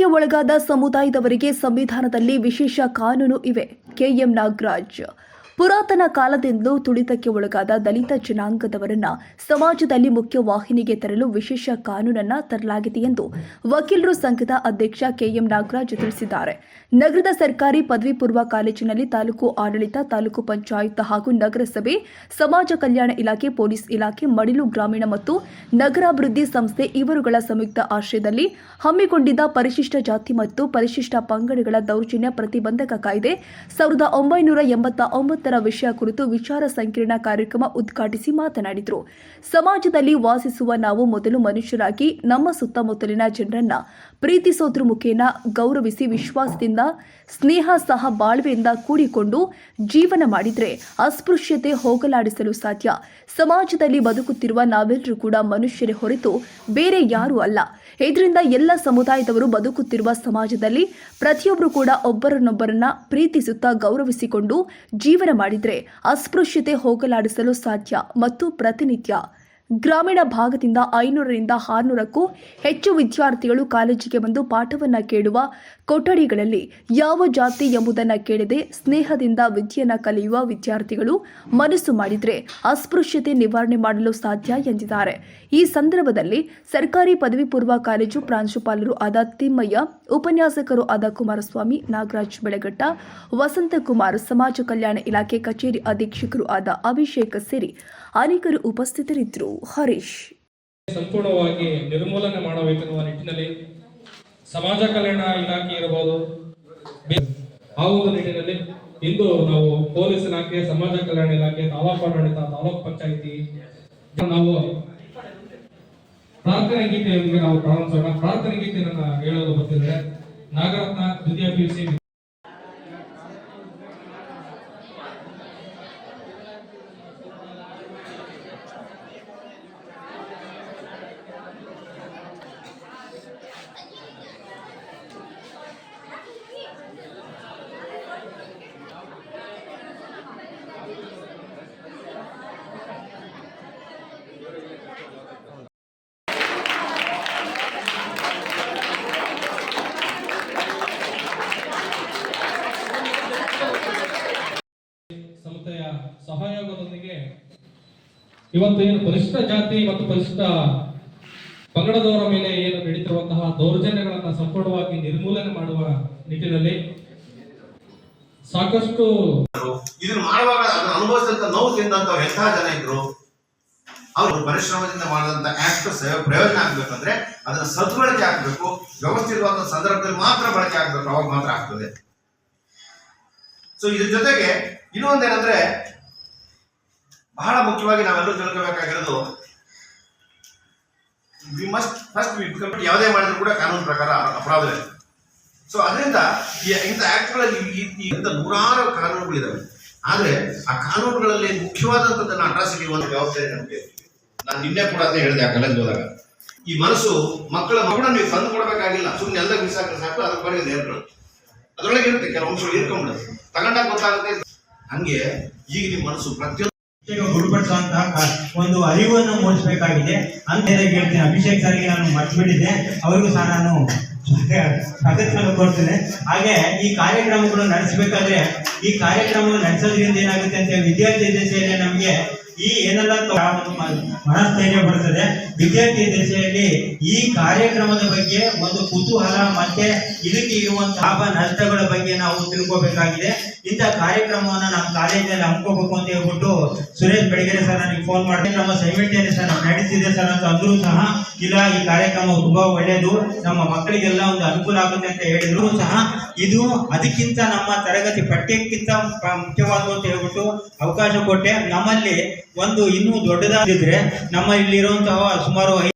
ಒಳಗಾದ ಸಮುದಾಯದವರಿಗೆ ಸಂವಿಧಾನದಲ್ಲಿ ವಿಶೇಷ ಕಾನೂನು ಇವೆ. ಕೆಎಂ ನಾಗರಾಜ್ ಪುರಾತನ ಕಾಲದಿಂದಲೂ ತುಳಿತಕ್ಕೆ ಒಳಗಾದ ದಲಿತ ಜನಾಂಗದವರನ್ನ ಸಮಾಜದಲ್ಲಿ ಮುಖ್ಯ ವಾಹಿನಿಗೆ ತರಲು ವಿಶೇಷ ಕಾನೂನನ್ನ ತರಲಾಗಿದೆ ಎಂದು ವಕೀಲರು ಸಂಘದ ಅಧ್ಯಕ್ಷ ಕೆಎಂ ನಾಗರಾಜ್ ತಿಳಿಸಿದ್ದಾರೆ. ನಗರದ ಸರ್ಕಾರಿ ಪದವಿ ಪೂರ್ವ ಕಾಲೇಜಿನಲ್ಲಿ ತಾಲೂಕು ಆಡಳಿತ, ತಾಲೂಕು ಪಂಚಾಯತ್ ಹಾಗೂ ನಗರಸಭೆ, ಸಮಾಜ ಕಲ್ಯಾಣ ಇಲಾಖೆ, ಪೊಲೀಸ್ ಇಲಾಖೆ, ಮಡಿಲು ಗ್ರಾಮೀಣ ಮತ್ತು ನಗರಾಭಿವೃದ್ಧಿ ಸಂಸ್ಥೆ ಇವರುಗಳ ಸಂಯುಕ್ತ ಆಶ್ರಯದಲ್ಲಿ ಹಮ್ಮಿಕೊಂಡಿದ್ದ ಪರಿಶಿಷ್ಟ ಜಾತಿ ಮತ್ತು ಪರಿಶಿಷ್ಟ ಪಂಗಡಗಳ ದೌರ್ಜನ್ಯ ಪ್ರತಿಬಂಧಕ ಕಾಯ್ದೆ ಸಾವಿರದ ಒಂಬೈನೂರ ಎಂಬತ್ತ ಒಂಬತ್ತರ ವಿಷಯ ಕುರಿತು ವಿಚಾರ ಸಂಕಿರಣ ಕಾರ್ಯಕ್ರಮ ಉದ್ಘಾಟಿಸಿ ಮಾತನಾಡಿದರು. ಸಮಾಜದಲ್ಲಿ ವಾಸಿಸುವ ನಾವು ಮೊದಲು ಮನುಷ್ಯರಾಗಿ, ನಮ್ಮ ಸುತ್ತಮುತ್ತಲಿನ ಜನರನ್ನ ಪ್ರೀತಿಸೋದ್ರ ಮುಖೇನ ಗೌರವಿಸಿ ವಿಶ್ವಾಸದಿಂದ, ಸ್ನೇಹ ಸಹ ಬಾಳ್ವೆಯಿಂದ ಕೂಡಿಕೊಂಡು ಜೀವನ ಮಾಡಿದರೆ ಅಸ್ಪೃಶ್ಯತೆ ಹೋಗಲಾಡಿಸಲು ಸಾಧ್ಯ. ಸಮಾಜದಲ್ಲಿ ಬದುಕುತ್ತಿರುವ ನಾವೆಲ್ಲರೂ ಕೂಡ ಮನುಷ್ಯರೇ ಹೊರತು ಬೇರೆ ಯಾರೂ ಅಲ್ಲ. ಇದರಿಂದ ಎಲ್ಲ ಸಮುದಾಯದವರು ಬದುಕುತ್ತಿರುವ ಸಮಾಜದಲ್ಲಿ ಪ್ರತಿಯೊಬ್ಬರು ಕೂಡ ಒಬ್ಬರನ್ನೊಬ್ಬರನ್ನ ಪ್ರೀತಿಸುತ್ತಾ ಗೌರವಿಸಿಕೊಂಡು ಜೀವನ ಮಾಡಿದ್ರೆ ಅಸ್ಪೃಶ್ಯತೆ ಹೋಗಲಾಡಿಸಲು ಸಾಧ್ಯ ಮತ್ತು ಪ್ರತಿನಿತ್ಯ ಗ್ರಾಮೀಣ ಭಾಗದಿಂದ ಐನೂರರಿಂದ ಆರುನೂರಕ್ಕೂ ಹೆಚ್ಚು ವಿದ್ಯಾರ್ಥಿಗಳು ಕಾಲೇಜಿಗೆ ಬಂದು ಪಾಠವನ್ನು ಕೇಳುವ ಕೊಠಡಿಗಳಲ್ಲಿ ಯಾವ ಜಾತಿ ಎಂಬುದನ್ನು ಕೇಳದೆ ಸ್ನೇಹದಿಂದ ವಿದ್ಯೆಯನ್ನು ಕಲಿಯುವ ವಿದ್ಯಾರ್ಥಿಗಳು ಮನಸ್ಸು ಮಾಡಿದರೆ ಅಸ್ಪೃಶ್ಯತೆ ನಿವಾರಣೆ ಮಾಡಲು ಸಾಧ್ಯ ಎಂದಿದ್ದಾರೆ. ಈ ಸಂದರ್ಭದಲ್ಲಿ ಸರ್ಕಾರಿ ಪದವಿ ಪೂರ್ವ ಕಾಲೇಜು ಪ್ರಾಂಶುಪಾಲರು ಆದ ತಿಮ್ಮಯ್ಯ, ಉಪನ್ಯಾಸಕರು ಆದ ಕುಮಾರಸ್ವಾಮಿ, ನಾಗರಾಜ್ ಬೆಳಗಟ್ಟ ವಸಂತಕುಮಾರ್ ಸಮಾಜ ಕಲ್ಯಾಣ ಇಲಾಖೆ ಕಚೇರಿ ಅಧೀಕ್ಷಕರು ಆದ ಅಭಿಷೇಕ್ ಸೇರಿ ಅನೇಕರು ಉಪಸ್ಥಿತರಿದ್ದರು. ಹರೀಶ್. ಸಂಪೂರ್ಣವಾಗಿ ನಿರ್ಮೂಲನೆ ಮಾಡಬೇಕೆನ್ನುವ ನಿಟ್ಟಿನಲ್ಲಿ ಸಮಾಜ ಕಲ್ಯಾಣ ಇಲಾಖೆ ಇರಬಹುದು. ಆ ಒಂದು ನಿಟ್ಟಿನಲ್ಲಿ ಇಂದು ನಾವು ಪೊಲೀಸ್ ಇಲಾಖೆ, ಸಮಾಜ ಕಲ್ಯಾಣ ಇಲಾಖೆ, ತಾಲೂಕು ತಾಲೂಕು ಪಂಚಾಯಿತಿ ನಾವು ಪ್ರಾರ್ಥನೆ ಗೀತೆಯೊಂದಿಗೆ ನಾವು ಪ್ರಾರಂಭಿಸೋಣ. ಪ್ರಾರ್ಥನೆ ಗೀತೆಯನ್ನು ಹೇಳಲು ಬರ್ತಿದ್ದಾರೆ. ನಾಗರತ್ನ ದ್ವಿತೀಯ ಪಿಯುಸಿ ಸಂಸ್ಥೆಯ ಸಹಯೋಗದೊಂದಿಗೆ ಇವತ್ತು ಏನು ಪರಿಶಿಷ್ಟ ಜಾತಿ ಮತ್ತು ಪರಿಶಿಷ್ಟ ಪಂಗಡದವರ ಮೇಲೆ ಏನು ನಡೀತಿರುವಂತಹ ದೌರ್ಜನ್ಯಗಳನ್ನ ಸಂಪೂರ್ಣವಾಗಿ ನಿರ್ಮೂಲನೆ ಮಾಡುವ ನಿಟ್ಟಿನಲ್ಲಿ ಸಾಕಷ್ಟು ಇದನ್ನ ಮಾಡುವಾಗ ಅನುಭವಿಸಿದಂತ ನೋವು ತಿಂದಂತ ಎಂತಹ ಜನ ಇದ್ರು, ಅವರು ಪರಿಶ್ರಮದಿಂದ ಮಾಡಿದಂತ ಆಕ್ಟ್ ಪ್ರಯೋಜನ ಆಗ್ಬೇಕಂದ್ರೆ ಅದನ್ನ ಸದ್ಬಳಕೆ ಆಗ್ಬೇಕು ವ್ಯವಸ್ಥಿತವಾದ ಸಂದರ್ಭದಲ್ಲಿ ಮಾತ್ರ ಬಳಕೆ ಆಗ್ಬೇಕು, ಅವಾಗ ಮಾತ್ರ ಆಗ್ತದೆ. ಸೊ ಇದ್ರ ಜೊತೆಗೆ ಇನ್ನೊಂದೇನಂದ್ರೆ ಬಹಳ ಮುಖ್ಯವಾಗಿ ನಾವೆಲ್ಲರೂ ತಿಳ್ಕೋಬೇಕಾಗಿರೋದು ವಿ ಮಸ್ಟ್ ಫಸ್ಟ್ ಯಾವುದೇ ಮಾಡಿದ್ರು ಕೂಡ ಕಾನೂನು ಪ್ರಕಾರ ಅಪರಾಧವೇ ಸೊ ಅದರಿಂದ ಇಂಥ ಈ- ಇಂಥ ನೂರಾರು ಕಾನೂನುಗಳಿದ್ದಾವೆ ಆದರೆ ಆ ಕಾನೂನುಗಳಲ್ಲಿ ಮುಖ್ಯವಾದಂಥದ್ದನ್ನು ಅಟ್ರಾಸಿಟಿ ಒಂದು ವ್ಯವಸ್ಥೆ ನಮಗೆ. ನಾನು ನಿನ್ನೆ ಕೂಡ ಅದನ್ನೇ ಹೇಳಿದೆ ಆ ಕಾಲೇಜ್ ಹೋದಾಗ. ಈ ಮನಸ್ಸು ಮಕ್ಕಳ ಮಕ್ಕಳ ನೀವು ತಂದು ಕೊಡಬೇಕಾಗಿಲ್ಲ. ಸುಮ್ಮನೆ ಎಲ್ಲ ಬಿಸಾಕ ಸಾಕು ಅದ್ರ ಬರೀ ನೇರ್ಗಳು ಅದರೊಳಗೆ ಇರುತ್ತೆ ಕೆಲವು ಅಂಶಗಳು ಇರ್ಕೊಂಡ್ಬಿಡುತ್ತೆ ತಗೊಂಡಾಗ ಗೊತ್ತಾಗುತ್ತೆ, ಹಂಗೆ ಈಗ ನಿಮ್ಮ ಮನಸ್ಸು ಪ್ರತಿಯೊಂದು ಗುರುಪಡಿಸುವಂತಹ ಒಂದು ಅರಿವನ್ನು ಮೂಡಿಸಬೇಕಾಗಿದೆ. ಅಂತ ಹೇಳ್ತೀನಿ, ಅಭಿಷೇಕ್ ಸರ್ಗೆ ನಾನು ಮರ್ಚಿಬಿಟ್ಟಿದ್ದೆ ಅವರಿಗೂ ಸಹ ನಾನು ಸ್ವಾಗತವನ್ನು ಕೊಡ್ತೇನೆ ಹಾಗೆ ಈ ಕಾರ್ಯಕ್ರಮಗಳು ನಡೆಸಬೇಕಾದ್ರೆ, ಈ ಕಾರ್ಯಕ್ರಮ ನಡೆಸೋದ್ರಿಂದ ಏನಾಗುತ್ತೆ ಅಂತ ವಿದ್ಯಾರ್ಥಿ ದಶೆಯಲ್ಲಿ ನಮಗೆ ಈ ಏನೆಲ್ಲ ಮನಸ್ಥೈರ್ಯ ಬರ್ತದೆ. ವಿದ್ಯಾರ್ಥಿ ದಶೆಯಲ್ಲಿ ಈ ಕಾರ್ಯಕ್ರಮದ ಬಗ್ಗೆ ಒಂದು ಕುತೂಹಲ ಮತ್ತೆ ಇದಕ್ಕೆ ಇರುವಂತಹ ಲಾಭ ನಷ್ಟಗಳ ಬಗ್ಗೆ ನಾವು ತಿಳ್ಕೋಬೇಕಾಗಿದೆ. ಇಂಥ ಕಾರ್ಯಕ್ರಮವನ್ನು ನಮ್ಮ ಕಾಲೇಜಲ್ಲಿ ಹಮ್ಕೋಬೇಕು ಅಂತ ಹೇಳ್ಬಿಟ್ಟು ಸುರೇಶ್ ಬೆಳಗೆರೆ ಸರ್ ನನಗೆ ಫೋನ್ ಮಾಡಿದೆ ನಮ್ಮ ಸೈಮಿಲ್ಟೇನಿಯಸ್ ನಡೆಸಿದೆ ಸರ್ ಅಂತ ಅಂದ್ರೂ ಸಹ ಇಲ್ಲ, ಈ ಕಾರ್ಯಕ್ರಮ ತುಂಬಾ ಒಳ್ಳೆಯದು ನಮ್ಮ ಮಕ್ಕಳಿಗೆಲ್ಲ ಒಂದು ಅನುಕೂಲ ಆಗುತ್ತೆ ಅಂತ ಹೇಳಿದ್ರು ಸಹ ಇದು ಅದಕ್ಕಿಂತ ನಮ್ಮ ತರಗತಿ ಪಠ್ಯಕ್ಕಿಂತ ಮುಖ್ಯವಾದವು ಅಂತ ಹೇಳ್ಬಿಟ್ಟು ಅವಕಾಶ ಕೊಟ್ಟೆ. ನಮ್ಮಲ್ಲಿ ಒಂದು ಇನ್ನೂ ದೊಡ್ಡದಾಗಿದ್ರೆ ನಮ್ಮ ಇಲ್ಲಿರುವಂತಹ ಸುಮಾರು